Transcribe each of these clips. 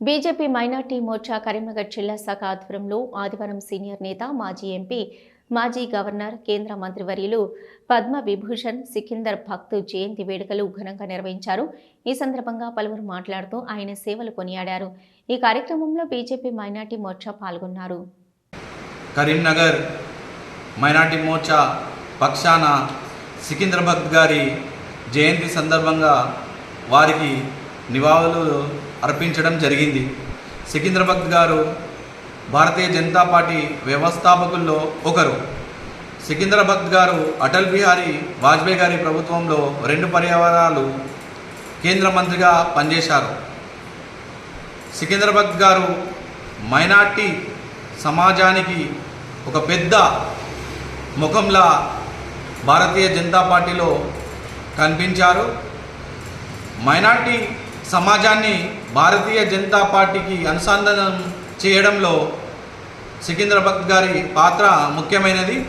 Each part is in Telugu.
బీజేపీ మైనార్టీ మోర్చా కరీంనగర్ జిల్లా శాఖ ఆధ్వర్యంలో ఆదివారం సీనియర్ నేత మాజీ ఎంపీ మాజీ గవర్నర్ కేంద్ర మంత్రివర్యులు పద్మ విభూషణ్ సికిందర్ భక్తు జయంతి వేడుకలు ఘనంగా నిర్వహించారు. ఈ సందర్భంగా పలువురు మాట్లాడుతూ ఆయన సేవలు కొనియాడారు. ఈ కార్యక్రమంలో బీజేపీ మైనార్టీ మోర్చా పాల్గొన్నారు. కరీంనగర్ మైనార్టీ మోర్చా పక్షాన సికింద్రాబాద్ గారి జయంతి సందర్భంగా వారికి నివాళులు అర్పించడం జరిగింది. సికింద్రాబాద్ గారు భారతీయ జనతా పార్టీ వ్యవస్థాపకుల్లో ఒకరు. సికింద్రాబాద్ గారు అటల్ బిహారీ వాజ్పేయి గారి ప్రభుత్వంలో రెండు పర్యావరణాలు కేంద్ర మంత్రిగా పనిచేశారు. సికింద్రాబాద్ గారు మైనార్టీ సమాజానికి ఒక పెద్ద ముఖంలా భారతీయ జనతా పార్టీలో కనిపించారు. మైనార్టీ సమాజాన్ని భారతీయ జనతా పార్టీకి అనుసంధానం చేయడంలో సికింద్రాబాద్ గారి పాత్ర ముఖ్యమైనది.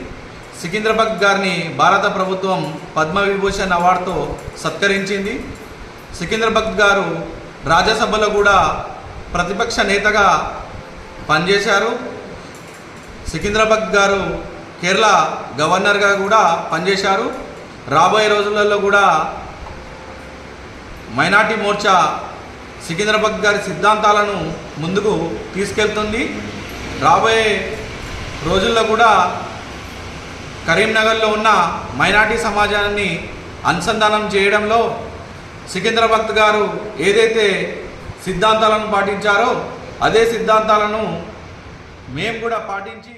సికింద్రాబాద్ గారిని భారత ప్రభుత్వం పద్మవిభూషణ్ అవార్డుతో సత్కరించింది. సికింద్రాబాద్ గారు రాజ్యసభలో కూడా ప్రతిపక్ష నేతగా పనిచేశారు. సికింద్రాబాద్ గారు కేరళ గవర్నర్గా కూడా పనిచేశారు. రాబోయే రోజులలో కూడా మైనార్టీ మోర్చా సికింద్రాబాద్ గారి సిద్ధాంతాలను ముందుకు తీసుకెళ్తుంది. రాబోయే రోజుల్లో కూడా కరీంనగర్లో ఉన్న మైనార్టీ సమాజాన్ని అనుసంధానం చేయడంలో సికింద్రాబాద్ గారు ఏదైతే సిద్ధాంతాలను పాటించారో అదే సిద్ధాంతాలను మేము కూడా పాటించి